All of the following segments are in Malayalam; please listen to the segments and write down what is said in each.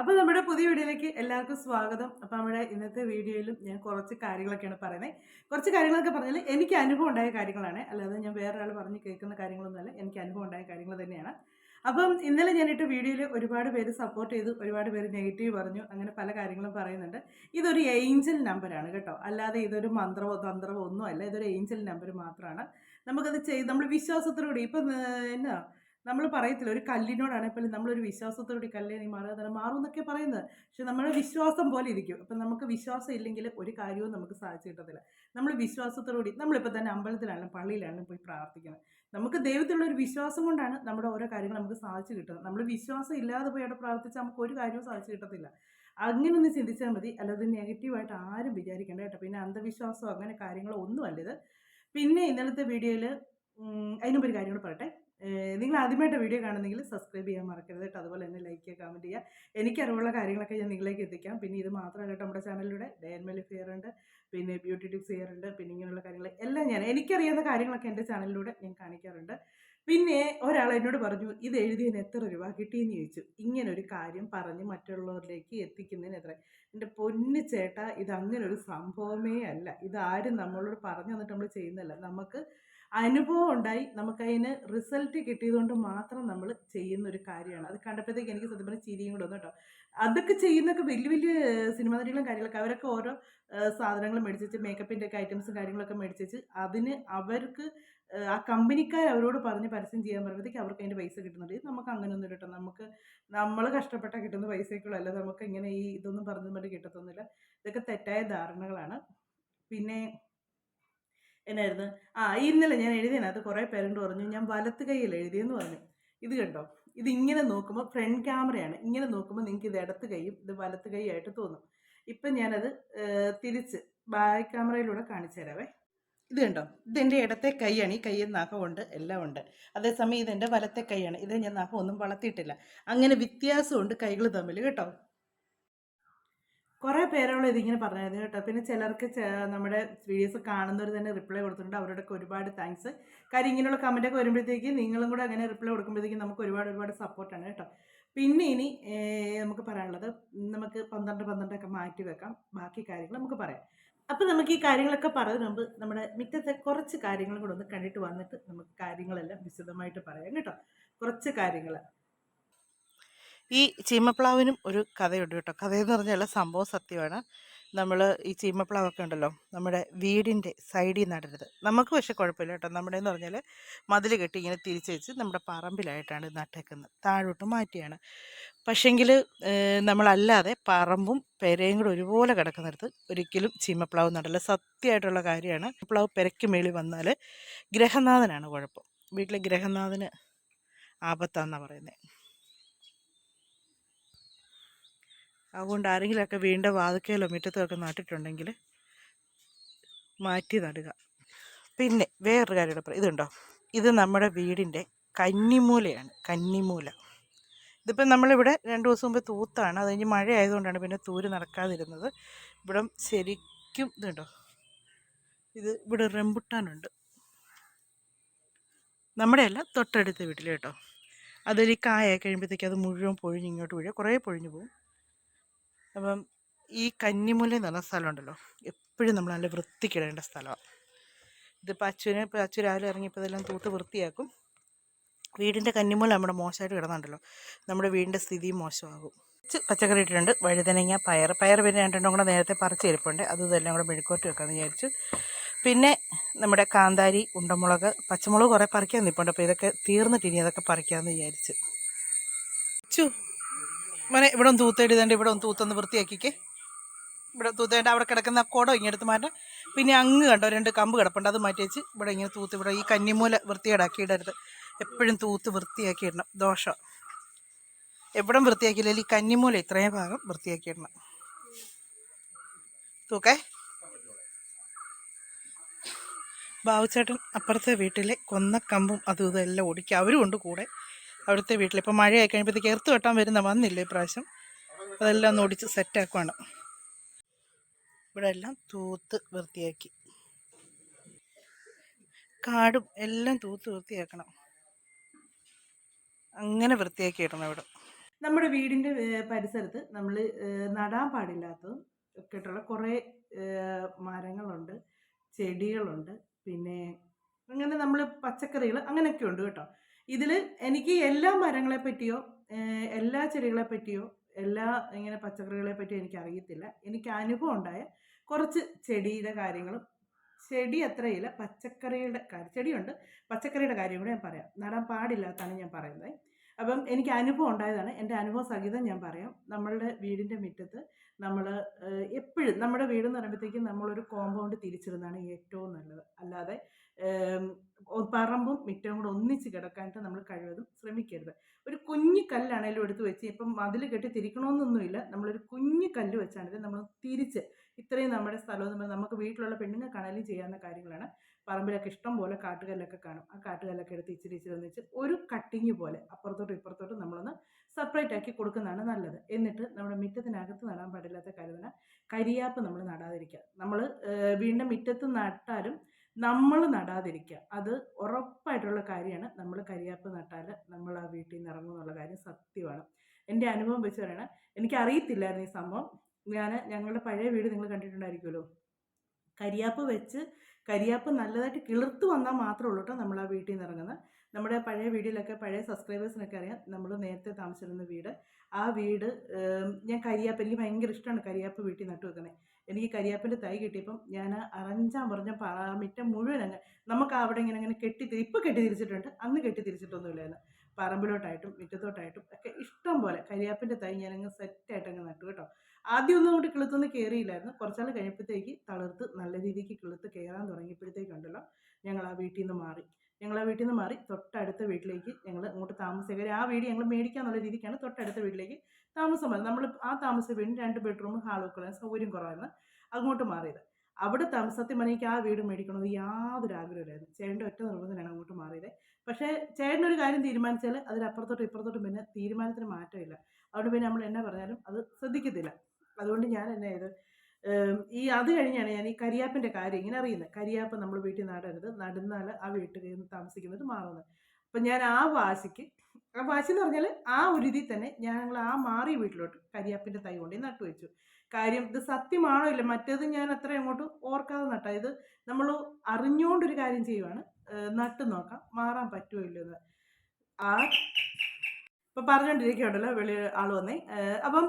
അപ്പോൾ നമ്മുടെ പുതിയ വീഡിയോയിലേക്ക് എല്ലാവർക്കും സ്വാഗതം. അപ്പോൾ നമ്മുടെ ഇന്നത്തെ വീഡിയോയിലും ഞാൻ കുറച്ച് കാര്യങ്ങളൊക്കെയാണ് പറയുന്നത് കുറച്ച് കാര്യങ്ങളൊക്കെ പറഞ്ഞാൽ എനിക്ക് അനുഭവം ഉണ്ടായ കാര്യങ്ങളാണ്. അല്ലാതെ ഞാൻ വേറൊരാൾ പറഞ്ഞ് കേൾക്കുന്ന കാര്യങ്ങളൊന്നുമല്ല. എനിക്ക് അനുഭവം ഉണ്ടായ കാര്യങ്ങൾ തന്നെയാണ്. അപ്പം ഇന്നലെ ഞാനിട്ട് വീഡിയോയിൽ ഒരുപാട് പേര് സപ്പോർട്ട് ചെയ്തു. ഒരുപാട് പേര് നെഗറ്റീവ് പറഞ്ഞു. അങ്ങനെ പല കാര്യങ്ങളും പറയുന്നുണ്ട്. ഇതൊരു ഏഞ്ചൽ നമ്പറാണ് കേട്ടോ. അല്ലാതെ ഇതൊരു മന്ത്രമോ തന്ത്രമോ ഒന്നുമല്ല. ഇതൊരു ഏഞ്ചൽ നമ്പർ മാത്രമാണ്. നമുക്കത് ചെയ്ത് നമ്മൾ വിശ്വാസത്തോടുകൂടി ഇപ്പം എന്നാ നമ്മൾ പറയത്തില്ല. ഒരു കല്ലിനോടാണ് ഇപ്പോൾ നമ്മളൊരു വിശ്വാസത്തോടെ കല്ലേ നീ മാറാതെ മാറും എന്നൊക്കെ പറയുന്നത്. പക്ഷെ നമ്മുടെ വിശ്വാസം പോലെ ഇരിക്കും. അപ്പം നമുക്ക് വിശ്വാസം ഇല്ലെങ്കിൽ ഒരു കാര്യവും നമുക്ക് സാധിച്ചു കിട്ടത്തില്ല. നമ്മൾ വിശ്വാസത്തോടുകൂടി നമ്മളിപ്പോൾ തന്നെ അമ്പലത്തിലാണെങ്കിലും പള്ളിയിലാണെങ്കിലും പോയി പ്രാർത്ഥിക്കണം. നമുക്ക് ദൈവത്തിലുള്ള ഒരു വിശ്വാസം കൊണ്ടാണ് നമ്മുടെ ഓരോ കാര്യങ്ങൾ നമുക്ക് സാധിച്ചു കിട്ടുന്നത്. നമ്മൾ വിശ്വാസം ഇല്ലാതെ പോയി അവിടെ പ്രാർത്ഥിച്ചാൽ നമുക്ക് ഒരു കാര്യവും സാധിച്ചു കിട്ടത്തില്ല. അങ്ങനെ ഒന്ന് ചിന്തിച്ചാൽ മതി. അല്ലാതെ നെഗറ്റീവായിട്ട് ആരും വിചാരിക്കേണ്ട കേട്ടോ. പിന്നെ അന്ധവിശ്വാസം അങ്ങനെ കാര്യങ്ങളോ ഒന്നുമല്ല ഇത്. പിന്നെ ഇന്നലത്തെ വീഡിയോയിൽ അതിനുമ്പ് ഒരു കാര്യം കൂടെ പറയട്ടെ. നിങ്ങൾ ആദ്യമായിട്ട് വീഡിയോ കാണുന്നെങ്കിൽ സബ്സ്ക്രൈബ് ചെയ്യാൻ മറക്കരുത് കേട്ടോ. അതുപോലെ തന്നെ ലൈക്ക് ചെയ്യുക കമന്റ് ചെയ്യുക. എനിക്കറിവുള്ള കാര്യങ്ങളൊക്കെ ഞാൻ നിങ്ങളിലേക്ക് എത്തിക്കാം. പിന്നെ ഇത് മാത്രമല്ല കേട്ടോ നമ്മുടെ ചാനലിലൂടെ ഡയൻമലി ഫെയർ ഉണ്ട്. പിന്നെ ബ്യൂട്ടി ടിപ്സ് ഫെയർ ഉണ്ട്. പിന്നെ ഇങ്ങനെയുള്ള കാര്യങ്ങൾ എല്ലാം ഞാൻ എനിക്കറിയാവുന്ന കാര്യങ്ങളൊക്കെ എന്റെ ചാനലിലൂടെ ഞാൻ കാണിക്കാറുണ്ട്. പിന്നെ ഒരാൾ എന്നോട് പറഞ്ഞു ഇത് എഴുതിയതിന് എത്ര രൂപ കിട്ടിയെന്ന് ചോദിച്ചു. ഇങ്ങനെ ഒരു കാര്യം പറഞ്ഞ് മറ്റുള്ളവരിലേക്ക് എത്തിക്കുന്നതിന് എത്ര എന്റെ പൊന്ന് ചേട്ട ഇത് അങ്ങനെ ഒരു സംഭവമേ അല്ല. ഇതാരും നമ്മളോട് പറഞ്ഞു തന്നിട്ട് നമ്മൾ ചെയ്യുന്നതല്ല. നമുക്ക് അനുഭവം ഉണ്ടായി. നമുക്കതിന് റിസൾട്ട് കിട്ടിയതുകൊണ്ട് മാത്രം നമ്മൾ ചെയ്യുന്ന ഒരു കാര്യമാണ്. അത് കണ്ടപ്പോഴത്തേക്ക് എനിക്ക് സത്യം പറഞ്ഞാൽ ചിരിയും കൂടെ വന്നു കേട്ടോ. അതൊക്കെ ചെയ്യുന്നൊക്കെ വലിയ വലിയ സിനിമ നടികളും കാര്യങ്ങളൊക്കെ അവരൊക്കെ ഓരോ സാധനങ്ങൾ മേടിച്ചിട്ട് മേക്കപ്പിന്റെ ഒക്കെ ഐറ്റംസും കാര്യങ്ങളൊക്കെ മേടിച്ചിട്ട് അതിന് അവർക്ക് ആ കമ്പനിക്കാർ അവരോട് പറഞ്ഞ് പരസ്യം ചെയ്യാൻ പറയുമ്പോഴത്തേക്ക് അവർക്ക് അതിന്റെ പൈസ കിട്ടുന്നുണ്ട്. നമുക്ക് അങ്ങനെയൊന്നും കിട്ടും നമുക്ക് നമ്മൾ കഷ്ടപ്പെട്ട കിട്ടുന്ന പൈസയ്ക്കുള്ള അല്ല നമുക്ക് ഇങ്ങനെ ഈ ഇതൊന്നും പറഞ്ഞു കൊണ്ട് കിട്ടത്തൊന്നുമില്ല. ഇതൊക്കെ തെറ്റായ ധാരണകളാണ്. പിന്നെ എന്നായിരുന്നു? ആ ഇന്നലെ ഞാൻ എഴുതിയതിനകത്ത് കുറേ പേരുണ്ട് പറഞ്ഞു ഞാൻ വലത്ത് കൈയിൽ എഴുതിയെന്ന് പറഞ്ഞു. ഇത് കണ്ടോ? ഇത് ഇങ്ങനെ നോക്കുമ്പോൾ ഫ്രണ്ട് ക്യാമറയാണ്. ഇങ്ങനെ നോക്കുമ്പോൾ നിങ്ങൾക്ക് ഇത് ഇടത്ത് കൈയും ഇത് വലത്ത് കൈയായിട്ട് തോന്നും. ഇപ്പം ഞാനത് തിരിച്ച് ബാക്ക് ക്യാമറയിലൂടെ കാണിച്ചു തരാവേ. ഇത് കണ്ടോ? ഇതെന്റെ ഇടത്തെ കൈയാണ്. ഈ കയ്യിൽ നഖമുണ്ട് എല്ലാം ഉണ്ട്. അതേസമയം ഇതെന്റെ വലത്തെ കൈയാണ്. ഇത് ഞാൻ നഖം ഒന്നും വളർത്തിയിട്ടില്ല. അങ്ങനെ വ്യത്യാസമുണ്ട് കൈകൾ തമ്മിൽ കേട്ടോ? കുറേ പേരോളം ഇതിങ്ങനെ പറഞ്ഞായിരുന്നു കേട്ടോ. പിന്നെ ചിലർക്ക് നമ്മുടെ വീഡിയോസ് കാണുന്നവർ തന്നെ റിപ്ലൈ കൊടുത്തിട്ടുണ്ട്. അവരോടൊക്കെ ഒരുപാട് താങ്ക്സ് കാര്യം ഇങ്ങനെയുള്ള കമന്റൊക്കെ വരുമ്പോഴത്തേക്ക് നിങ്ങളും കൂടെ അങ്ങനെ റിപ്ലൈ കൊടുക്കുമ്പോഴത്തേക്കും നമുക്ക് ഒരുപാട് ഒരുപാട് സപ്പോർട്ടാണ് കേട്ടോ. പിന്നെ ഇനി നമുക്ക് പറയാനുള്ളത് നമുക്ക് പന്ത്രണ്ട് പന്ത്രണ്ടൊക്കെ മാറ്റി വെക്കാം. ബാക്കി കാര്യങ്ങൾ നമുക്ക് പറയാം. അപ്പം നമുക്ക് ഈ കാര്യങ്ങളൊക്കെ പറയുന്ന മുമ്പ് നമ്മുടെ മിറ്റത്തെ കുറച്ച് കാര്യങ്ങൾ കൂടെ ഒന്ന് കണ്ടിട്ട് വന്നിട്ട് നമുക്ക് കാര്യങ്ങളെല്ലാം വിശദമായിട്ട് പറയാം കേട്ടോ. കുറച്ച് കാര്യങ്ങൾ ഈ ചീമപ്ലാവിനും ഒരു കഥയുണ്ട് കേട്ടോ. കഥയെന്ന് പറഞ്ഞാൽ സംഭവം സത്യമാണ്. നമ്മൾ ഈ ചീമപ്ലാവൊക്കെ ഉണ്ടല്ലോ നമ്മുടെ വീടിന്റെ സൈഡിൽ നടരുത്. നമുക്ക് പക്ഷേ കുഴപ്പമില്ല കേട്ടോ. നമ്മുടെ എന്ന് പറഞ്ഞാൽ മതിൽ കെട്ടി ഇങ്ങനെ തിരിച്ച് വെച്ച് നമ്മുടെ പറമ്പിലായിട്ടാണ് നട്ടേക്കുന്നത്. താഴോട്ട് മാറ്റിയാണ്. പക്ഷെങ്കിൽ നമ്മളല്ലാതെ പറമ്പും പെരയും കൂടെ ഒരുപോലെ കിടക്കുന്നിടത്ത് ഒരിക്കലും ചീമപ്ലാവ് നടല്ല. സത്യമായിട്ടുള്ള കാര്യമാണ്. പ്ലാവ് പെരയ്ക്ക് മേളിൽ വന്നാൽ ഗ്രഹനാഥനാണ് കുഴപ്പം. വീട്ടിലെ ഗ്രഹനാഥന് ആപത്താന്നാണ് പറയുന്നത് അതുകൊണ്ട് ആരെങ്കിലുമൊക്കെ വീണ്ടും വാതുക്കയിലോ മുറ്റത്തോ ഒക്കെ നട്ടിട്ടുണ്ടെങ്കിൽ മാറ്റി നടുക. പിന്നെ വേറൊരു കാര്യം കൂടെ പറയാം. ഇതുണ്ടോ? ഇത് നമ്മുടെ വീടിന്റെ കന്നിമൂലയാണ്. കന്നിമൂല. ഇതിപ്പം നമ്മളിവിടെ രണ്ട് ദിവസം മുമ്പ് തൂത്താണ്. അത് കഴിഞ്ഞ് മഴ ആയതുകൊണ്ടാണ് പിന്നെ തൂര് നടക്കാതിരുന്നത്. ഇവിടെ ശരിക്കും ഇതുണ്ടോ? ഇത് ഇവിടെ റംബുട്ടാനുണ്ട്. നമ്മുടെ അല്ല തൊട്ടടുത്ത വീട്ടിൽ കേട്ടോ. അതൊരു കായ കഴിയുമ്പോഴത്തേക്ക് അത് മുഴുവൻ പൊഴിഞ്ഞ് ഇങ്ങോട്ട് വീഴുക. കുറേ പൊഴിഞ്ഞു പോകും. അപ്പം ഈ കന്നിമുല എന്ന് പറഞ്ഞ സ്ഥലമുണ്ടല്ലോ എപ്പോഴും നമ്മൾ നല്ല വൃത്തിക്കിടേണ്ട സ്ഥലമാണ് ഇതിപ്പോൾ അച്ഛന് ഇപ്പോൾ അച്ഛൻ രാവിലെ ഇറങ്ങിയപ്പോൾ ഇതെല്ലാം തൂത്ത് വൃത്തിയാക്കും. വീടിന്റെ കന്നിമൂല നമ്മുടെ മോശമായിട്ട് കിടന്നുണ്ടല്ലോ നമ്മുടെ വീടിന്റെ സ്ഥിതി മോശമാകും. പച്ചക്കറി ഇട്ടിട്ടുണ്ട് വഴുതനങ്ങ പയർ പയർ പിന്നെ രണ്ടെണ്ണം കൂടെ നേരത്തെ പറിച്ച് ഇരിപ്പുണ്ട് അത് ഇതെല്ലാം കൂടെ മെഴുക്കോട്ട് വെക്കാമെന്ന് വിചാരിച്ചു. പിന്നെ നമ്മുടെ കാന്താരി ഉണ്ടമുളക് പച്ചമുളക് കുറേ പറിക്കാൻ നിൽപ്പുണ്ട് അപ്പോൾ ഇതൊക്കെ തീർന്നിട്ട് ഇനി അതൊക്കെ പറിക്കാമെന്ന് വിചാരിച്ചു. മോനെ ഇവിടെ ഒന്ന് തൂത്തെഴുതേണ്ട ഇവിടെ ഒന്ന് തൂത്തൊന്ന് വൃത്തിയാക്കിക്കേ. ഇവിടെ തൂത്തേണ്ട അവിടെ കിടക്കുന്ന കുടം ഇങ്ങെടുത്ത് മാറ്റാം പിന്നെ അങ്ങ് കണ്ടോ രണ്ട് കമ്പ് കിടപ്പുണ്ട് അത് മാറ്റി വെച്ച് ഇവിടെ ഇങ്ങനെ തൂത്ത് ഇവിടെ ഈ കന്നിമൂല വൃത്തിയേടാക്കി ഇടരുത്. എപ്പോഴും തൂത്ത് വൃത്തിയാക്കി ഇടണം. ദോഷം എവിടം വൃത്തിയാക്കിയില്ലെങ്കിൽ ഈ കന്നിമൂല ഇത്രയും ഭാഗം വൃത്തിയാക്കി ഇടണം. തൂക്കേ. ബാബുച്ചേട്ടൻ അപ്പുറത്തെ വീട്ടിലെ കൊന്ന കമ്പും അതും ഇതെല്ലാം ഓടിക്കുക അവരും ഉണ്ട് കൂടെ. അവിടുത്തെ വീട്ടിൽ. ഇപ്പോൾ മഴയായി കഴിയുമ്പോഴത്തേക്ക് എർത്ത് വെട്ടാൻ വരുന്ന വന്നില്ല ഇപ്രാവശ്യം. അതെല്ലാം ഒന്ന് ഓടിച്ച് സെറ്റാക്കുവാണ് ഇവിടെ എല്ലാം തൂത്ത് വൃത്തിയാക്കി. കാടും എല്ലാം തൂത്ത് വൃത്തിയാക്കണം. അങ്ങനെ വൃത്തിയാക്കി ഇടണം ഇവിടെ. നമ്മുടെ വീടിന്റെ പരിസരത്ത് നമ്മൾ നടാൻ പാടില്ലാത്തതും ഒക്കെ ആയിട്ടുള്ള കുറേ മരങ്ങളുണ്ട് ചെടികളുണ്ട് പിന്നെ അങ്ങനെ നമ്മൾ പച്ചക്കറികൾ അങ്ങനെയൊക്കെ ഉണ്ട് കേട്ടോ. ഇതിൽ എനിക്ക് എല്ലാ മരങ്ങളെ പറ്റിയോ എല്ലാ ചെടികളെ പറ്റിയോ എല്ലാ ഇങ്ങനെ പച്ചക്കറികളെ പറ്റിയോ എനിക്ക് അറിയത്തില്ല. എനിക്ക് അനുഭവം ഉണ്ടായ കുറച്ച് ചെടിയുടെ കാര്യങ്ങളും ചെടി അത്രയില്ല പച്ചക്കറിയുടെ ചെടിയുണ്ട്. പച്ചക്കറിയുടെ കാര്യം കൂടെ ഞാൻ പറയാം. നടാൻ പാടില്ലാത്തതാണ് ഞാൻ പറയുന്നത്. അപ്പം എനിക്ക് അനുഭവം ഉണ്ടായതാണ്. എന്റെ അനുഭവ സഹിതം ഞാൻ പറയാം. നമ്മളുടെ വീടിന്റെ മുറ്റത്ത് നമ്മൾ എപ്പോഴും നമ്മുടെ വീട് എന്ന് പറയുമ്പോഴത്തേക്കും നമ്മളൊരു കോമ്പൗണ്ട് തിരിച്ചിടുന്നതാണ് ഏറ്റവും നല്ലത്. അല്ലാതെ പറമ്പും മുറ്റവും കൂടെ ഒന്നിച്ച് കിടക്കാനായിട്ട് നമ്മൾ കഴിവതും ശ്രമിക്കരുത്. ഒരു കുഞ്ഞു കല്ലാണേലും എടുത്ത് വെച്ച് ഇപ്പം മതിൽ കെട്ടി തിരിക്കണമെന്നൊന്നുമില്ല നമ്മളൊരു കുഞ്ഞു കല്ല് വെച്ചാണെങ്കിലും നമ്മൾ തിരിച്ച് ഇത്രയും നമ്മുടെ സ്ഥലം നമുക്ക് വീട്ടിലുള്ള പെണ്ണുങ്ങൾക്കാണെങ്കിലും ചെയ്യാവുന്ന കാര്യങ്ങളാണ്. പറമ്പിലൊക്കെ ഇഷ്ടം പോലെ കാട്ടുകല്ലൊക്കെ കാണും. ആ കാട്ടുകല്ലൊക്കെ എടുത്ത് ഇച്ചിരി ഇച്ചിരി ഒന്നിച്ച് ഒരു കട്ടിങ് പോലെ അപ്പുറത്തോട്ടും ഇപ്പുറത്തോട്ടും നമ്മളൊന്ന് സെപ്പറേറ്റ് ആക്കി കൊടുക്കുന്നതാണ് നല്ലത്. എന്നിട്ട് നമ്മുടെ മുറ്റത്തിനകത്ത് നടാൻ പാടില്ലാത്ത കാര്യത്തിന് കരിയാപ്പ് നമ്മൾ നടാതിരിക്കുക. നമ്മൾ വീണ്ടും മുറ്റത്ത് നട്ടാലും നമ്മൾ നടാതിരിക്കുക അത് ഉറപ്പായിട്ടുള്ള കാര്യമാണ്. നമ്മൾ കരിയാപ്പ് നട്ടാൽ നമ്മൾ ആ വീട്ടിൽ നിന്ന് ഇറങ്ങും എന്നുള്ള കാര്യം സത്യമാണ്. എന്റെ അനുഭവം വെച്ച് പറയണം എനിക്ക് അറിയത്തില്ലായിരുന്നു ഈ സംഭവം. ഞാൻ ഞങ്ങളുടെ പഴയ വീട് നിങ്ങൾ കണ്ടിട്ടുണ്ടായിരിക്കുമല്ലോ. കരിയാപ്പ് വെച്ച് കരിയാപ്പ് നല്ലതായിട്ട് കിളിർത്ത് വന്നാൽ മാത്രമേ ഉള്ളൂ കേട്ടോ നമ്മൾ ആ വീട്ടിൽ നിന്ന് ഇറങ്ങുന്നത്. നമ്മുടെ പഴയ വീഡിയോയിലൊക്കെ പഴയ സബ്സ്ക്രൈബേഴ്സിനൊക്കെ അറിയാം നമ്മൾ നേരത്തെ താമസിച്ചിരുന്ന വീട്. ആ വീട് ഞാൻ കരിയാപ്പ് എനിക്ക് ഭയങ്കര ഇഷ്ടമാണ് കരിയാപ്പ് വീട്ടിൽ നട്ടു വെക്കുന്നത് എനിക്ക് കരിയാപ്പിന്റെ തൈ കിട്ടിയപ്പം ഞാൻ അറഞ്ചാൻ പറഞ്ഞ പറ മിറ്റം മുഴുവൻ അങ്ങ് നമുക്ക് അവിടെ ഇങ്ങനെ അങ്ങനെ കെട്ടി ഇപ്പോൾ ഇപ്പം കെട്ടി തിരിച്ചിട്ടുണ്ട്. അന്ന് കെട്ടി തിരിച്ചിട്ടൊന്നുമില്ലായിരുന്നു പറമ്പിലോട്ടായിട്ടും മുറ്റത്തോട്ടായിട്ടും ഒക്കെ ഇഷ്ടം പോലെ കരിയാപ്പിന്റെ തൈ ഞാനങ്ങ് സെറ്റായിട്ട് അങ്ങ് നട്ടു കേട്ടോ. ആദ്യം ഒന്നും അങ്ങോട്ട് കിളുത്തൊന്നും കയറിയില്ലായിരുന്നു കുറച്ചാൾ കഴിഞ്ഞപ്പോഴത്തേക്ക് തളിർത്ത് നല്ല രീതിക്ക് കിളുത്ത് കയറാൻ തുടങ്ങിയപ്പോഴത്തേക്കുണ്ടല്ലോ ഞങ്ങൾ ആ വീട്ടിൽ നിന്ന് മാറി. ഞങ്ങൾ ആ വീട്ടിൽ നിന്ന് മാറി തൊട്ടടുത്ത വീട്ടിലേക്ക് ഞങ്ങൾ അങ്ങോട്ട് താമസിക്കുക ആ വീട് ഞങ്ങൾ മേടിക്കാന്നുള്ള രീതിക്കാണ് തൊട്ടടുത്ത വീട്ടിലേക്ക് താമസം നമ്മൾ ആ താമസ വീടിന് രണ്ട് ബെഡ്റൂം ഹാളൊക്കെ സൗകര്യം കുറവായിരുന്നു അങ്ങോട്ട് മാറിയത്. അവിടെ താമസത്തിൽ പറഞ്ഞാൽ എനിക്ക് ആ വീട് മേടിക്കണമെന്ന് യാതൊരു ആഗ്രഹമില്ലായിരുന്നു ചേട്ടന്റെ ഒറ്റ നിർബന്ധത്തിലാണ് അങ്ങോട്ട് മാറിയത്. പക്ഷേ ചേട്ടനൊരു കാര്യം തീരുമാനിച്ചാൽ അതിലപ്പുറത്തോട്ടും ഇപ്പുറത്തോട്ടും പിന്നെ തീരുമാനത്തിന് മാറ്റമില്ല. അതുകൊണ്ട് പിന്നെ നമ്മൾ എന്നെ പറഞ്ഞാലും അത് ശ്രദ്ധിക്കത്തില്ല. അതുകൊണ്ട് ഞാൻ എന്നെ ചെയ്ത് ഈ അത് കഴിഞ്ഞാണ് ഞാൻ ഈ കരിയാപ്പിന്റെ കാര്യം ഇങ്ങനെ അറിയുന്നത് കരിയാപ്പ് നമ്മൾ വീട്ടിൽ നടരുത് നടുന്നാൽ ആ വീട്ടിൽ നിന്ന് താമസിക്കുന്നത് മാറുന്നത്. അപ്പം ഞാൻ ആ വാശിക്ക് ആ വാശി എന്ന് പറഞ്ഞാൽ ആ ഒരു ഇതിൽ തന്നെ ഞങ്ങൾ ആ മാറിയ വീട്ടിലോട്ട് കരിയാപ്പിന്റെ തൈ കൊണ്ടേ നട്ടു വെച്ചു. കാര്യം ഇത് സത്യമാണോ ഇല്ല മറ്റേത് ഞാൻ അത്ര അങ്ങോട്ട് ഓർക്കാതെ നട്ട. ഇത് നമ്മൾ അറിഞ്ഞുകൊണ്ടൊരു കാര്യം ചെയ്യുവാണ് നട്ട് നോക്കാം മാറാൻ പറ്റുമോ ഇല്ലെന്ന് ആ ഇപ്പം പറഞ്ഞുകൊണ്ടിരിക്കുകയുണ്ടല്ലോ വെളി ആൾ വന്നേ. അപ്പം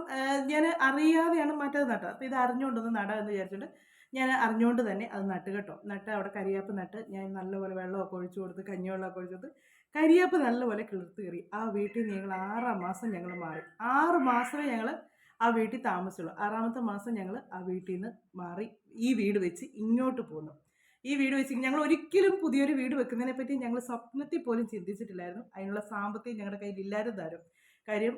ഞാൻ അറിയാതെയാണ് മറ്റത് നട്ടത്. അപ്പം ഇത് അറിഞ്ഞുകൊണ്ടൊന്ന് നടാം എന്ന് വിചാരിച്ചിട്ട് ഞാൻ അറിഞ്ഞുകൊണ്ട് തന്നെ അത് നട്ട് കേട്ടോ. നട്ട് അവിടെ കരിയാപ്പ് നട്ട് ഞാൻ നല്ലപോലെ വെള്ളമൊക്കെ ഒഴിച്ചു കൊടുത്ത് കഞ്ഞിവെള്ളമൊക്കെ ഒഴിച്ചു കൊടുത്ത് കരിയാപ്പ് നല്ലപോലെ കിളിർത്ത് കയറി. ആ വീട്ടിൽ നിന്ന് ഞങ്ങൾ ആറാം മാസം ഞങ്ങൾ മാറി. ആറ് മാസമേ ഞങ്ങൾ ആ വീട്ടിൽ താമസിച്ചുള്ളൂ. ആറാമത്തെ മാസം ഞങ്ങൾ ആ വീട്ടിൽ നിന്ന് മാറി ഈ വീട് വെച്ച് ഇങ്ങോട്ട് പോന്നു. ഈ വീട് വെച്ച് ഞങ്ങൾ ഒരിക്കലും പുതിയൊരു വീട് വെക്കുന്നതിനെ പറ്റി ഞങ്ങൾ സ്വപ്നത്തിൽ പോലും ചിന്തിച്ചിട്ടില്ലായിരുന്നു. അതിനുള്ള സാമ്പത്തികം ഞങ്ങളുടെ കയ്യിൽ ഇല്ലായിരുന്നു തരും. കാര്യം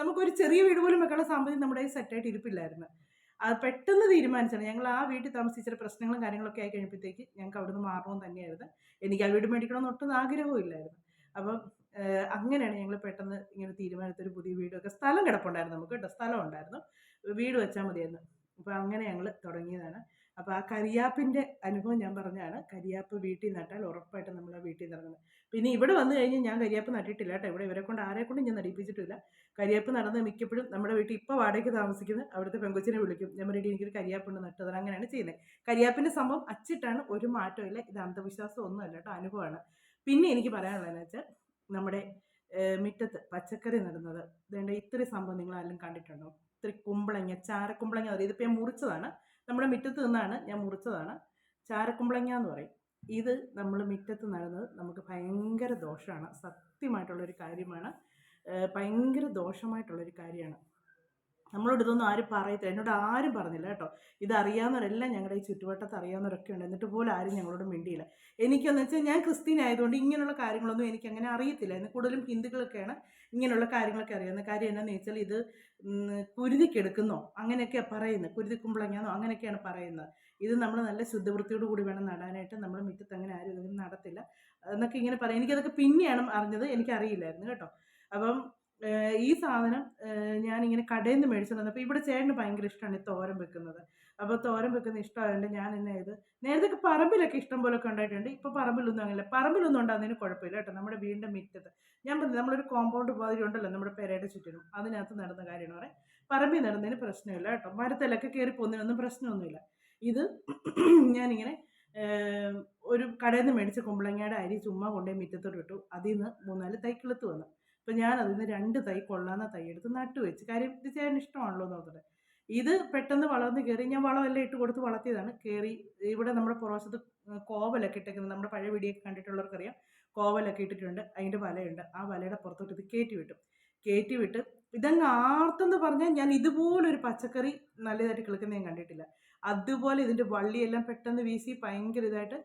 നമുക്കൊരു ചെറിയ വീട് പോലും വെക്കാനുള്ള സാമ്പത്തികം നമ്മുടെ കയ്യിൽ സെറ്റായിട്ട് ഇരിപ്പില്ലായിരുന്നു. അത് പെട്ടെന്ന് തീരുമാനിച്ചാണ് ഞങ്ങൾ ആ വീട്ടിൽ താമസിച്ച പ്രശ്നങ്ങളും കാര്യങ്ങളൊക്കെ ആയി കഴിഞ്ഞപ്പോഴത്തേക്ക് ഞങ്ങൾക്ക് അവിടുന്ന് മാറണമെന്ന് തന്നെയായിരുന്നു. എനിക്ക് ആ വീട് മേടിക്കണമെന്ന് ഒട്ടും ആഗ്രഹവും ഇല്ലായിരുന്നു. അപ്പം അങ്ങനെയാണ് ഞങ്ങൾ പെട്ടെന്ന് ഇങ്ങനെ തീരുമാനത്തൊരു പുതിയ വീടൊക്കെ സ്ഥലം കിടപ്പുണ്ടായിരുന്നു നമുക്ക് കേട്ടോ. സ്ഥലം ഉണ്ടായിരുന്നു. വീട് വെച്ചാൽ മതിയായിരുന്നു. അപ്പോൾ അങ്ങനെ ഞങ്ങൾ തുടങ്ങിയതാണ്. അപ്പോൾ ആ കരിയാപ്പിന്റെ അനുഭവം ഞാൻ പറഞ്ഞാണ് കരിയാപ്പ് വീട്ടിൽ നട്ടാൽ ഉറപ്പായിട്ട് നമ്മൾ ആ വീട്ടിൽ ഇറങ്ങുന്നത് പിന്നെ ഇവിടെ വന്നു കഴിഞ്ഞ് ഞാൻ കരിയാപ്പ് നട്ടിട്ടില്ല കേട്ടോ. ഇവിടെ ഇവരെ കൊണ്ട് ആരെ കൊണ്ടും ഞാൻ നടിപ്പിച്ചിട്ടില്ല. കരിയാപ്പ് നടന്ന് മിക്കപ്പോഴും നമ്മുടെ വീട്ടിൽ ഇപ്പോൾ വാടകയ്ക്ക് താമസിക്കുന്ന അവിടുത്തെ പെങ്കൊച്ചിനെ വിളിക്കും. ഞാൻ പറയും എനിക്കൊരു കരിയാപ്പുണ്ട് നട്ടത് അങ്ങനെയാണ് ചെയ്യുന്നത്. കരിയാപ്പിന്റെ സംഭവം അച്ചിട്ടാണ് ഒരു മാറ്റമില്ല ഇത് അന്ധവിശ്വാസം ഒന്നുമല്ല കേട്ടോ അനുഭവമാണ്. പിന്നെ എനിക്ക് പറയാനുള്ളതെന്ന് വെച്ചാൽ നമ്മുടെ മിറ്റത്ത് പച്ചക്കറി നടുന്നത്. ഇതേണ്ട ഇത്രയും സംഭവം നിങ്ങൾ ആരും കണ്ടിട്ടുണ്ടോ? ഇത്തിരി കുമ്പളങ്ങ ചാരക്കുമ്പളങ്ങ പറയും ഇതിപ്പോൾ ഞാൻ മുറിച്ചതാണ്. നമ്മുടെ മുറ്റത്ത് നിന്നാണ് ഞാൻ മുറിച്ചതാണ്. ചാരക്കുമ്പളങ്ങ എന്ന് പറയും. ഇത് നമ്മൾ മുറ്റത്ത് നടുന്നത് നമുക്ക് ഭയങ്കര ദോഷമാണ്. സത്യമായിട്ടുള്ളൊരു കാര്യമാണ്. ഭയങ്കര ദോഷമായിട്ടുള്ളൊരു കാര്യമാണ്. നമ്മളോട് ഇതൊന്നും ആരും പറയത്തില്ല. എന്നോട് ആരും പറഞ്ഞില്ല കേട്ടോ. ഇതറിയാവുന്നവരെല്ലാം ഞങ്ങളുടെ ഈ ചുറ്റുവട്ടത്ത് അറിയാവുന്നവരൊക്കെ ഉണ്ട്. എന്നിട്ട് പോലും ആരും ഞങ്ങളോട് മിണ്ടിയില്ല. എനിക്കെന്ന് വെച്ചാൽ ഞാൻ ക്രിസ്ത്യൻ ആയതുകൊണ്ട് ഇങ്ങനെയുള്ള കാര്യങ്ങളൊന്നും എനിക്ക് അങ്ങനെ അറിയത്തില്ല. എന്ന് കൂടുതലും ഹിന്ദുക്കളൊക്കെയാണ് ഇങ്ങനെയുള്ള കാര്യങ്ങളൊക്കെ അറിയുന്നത്. കാര്യം എന്താണെന്ന് വെച്ചാൽ ഇത് കുരുതിക്കെടുക്കുന്നോ? അങ്ങനെയൊക്കെ പറയുന്നത്. കുരുതി കുമ്പളങ്ങാന്നോ അങ്ങനെയൊക്കെയാണ് പറയുന്നത്. ഇത് നമ്മൾ നല്ല ശുദ്ധവൃത്തിയോട് കൂടി വേണം നടാനായിട്ട്. നമ്മൾ മുറ്റത്ത് അങ്ങനെ ആരും ഇതൊന്നും നടത്തില്ല. എന്നൊക്കെ ഇങ്ങനെ പറയും. എനിക്കതൊക്കെ പിന്നെയാണ് അറിഞ്ഞത്. എനിക്കറിയില്ലായിരുന്നു കേട്ടോ. അപ്പം ഈ സാധനം ഞാൻ ഇങ്ങനെ കടയിൽ നിന്ന് മേടിച്ചോണ്ട് അപ്പൊ ഇവിടെ ചേട്ടന് ഭയങ്കര ഇഷ്ടമാണ് ഈ തോരൻ വെക്കുന്നത്. അപ്പോൾ തോരൻ വെക്കുന്ന ഇഷ്ടമായതുകൊണ്ട് ഞാൻ എന്നെ ഇത് നേരത്തെ പറമ്പിലൊക്കെ ഇഷ്ടം പോലൊക്കെ ഉണ്ടായിട്ടുണ്ട്. ഇപ്പോൾ പറമ്പിലൊന്നും അങ്ങനെ പറമ്പിലൊന്നും ഉണ്ടാകുന്നതിന് കുഴപ്പമില്ല കേട്ടോ. നമ്മുടെ വീടിന്റെ മുറ്റത്ത്. ഞാൻ പറഞ്ഞു നമ്മളൊരു കോമ്പൗണ്ട് മാതിരി ഉണ്ടല്ലോ നമ്മുടെ പെരയുടെ ചുറ്റിനും. അതിനകത്ത് നടന്ന കാര്യമാണ് പറയാം പറമ്പിൽ നടന്നതിന് പ്രശ്നമില്ല കേട്ടോ. മരത്തിലൊക്കെ കയറി പോകുന്നതിനൊന്നും പ്രശ്നമൊന്നുമില്ല. ഇത് ഞാനിങ്ങനെ ഒരു കടയിൽ നിന്ന് മേടിച്ച കുമ്പളങ്ങയുടെ അരി ചുമ്മാ കൊണ്ടുപോയി മുറ്റത്തോട്ട് ഇട്ടു. അതിൽ നിന്ന് മൂന്നാൽ തൈ കിളുത്ത് വന്നു. അപ്പം ഞാൻ അതിൽ നിന്ന് രണ്ട് തൈ കൊള്ളാവുന്ന തൈ എടുത്ത് നട്ടു വെച്ച്. കാര്യം ഇത് ഇഷ്ടമാണല്ലോ എന്ന് ഇത് പെട്ടെന്ന് വളർന്ന് കയറി ഞാൻ വളമെല്ലാം ഇട്ട് കൊടുത്ത് വളർത്തിയതാണ്. കയറി ഇവിടെ നമ്മുടെ പുറവശത്ത് കോവലൊക്കെ ഇട്ടേക്കുന്നത് നമ്മുടെ പഴയ വീടിയൊക്കെ കണ്ടിട്ടുള്ളവർക്കറിയാം. കോവലൊക്കെ ഇട്ടിട്ടുണ്ട് അതിന്റെ വലയുണ്ട്. ആ വലയുടെ പുറത്തോട്ട് ഇത് കയറ്റി വിട്ടു. കയറ്റി വിട്ട് ഇതങ്ങ് ആർത്തെന്ന് പറഞ്ഞാൽ ഞാൻ ഇതുപോലൊരു പച്ചക്കറി നല്ലതായിട്ട് കിളിക്കുന്ന ഞാൻ കണ്ടിട്ടില്ല. അതുപോലെ ഇതിന്റെ വള്ളിയെല്ലാം പെട്ടെന്ന് വീശി ഭയങ്കര ഇതായിട്ട്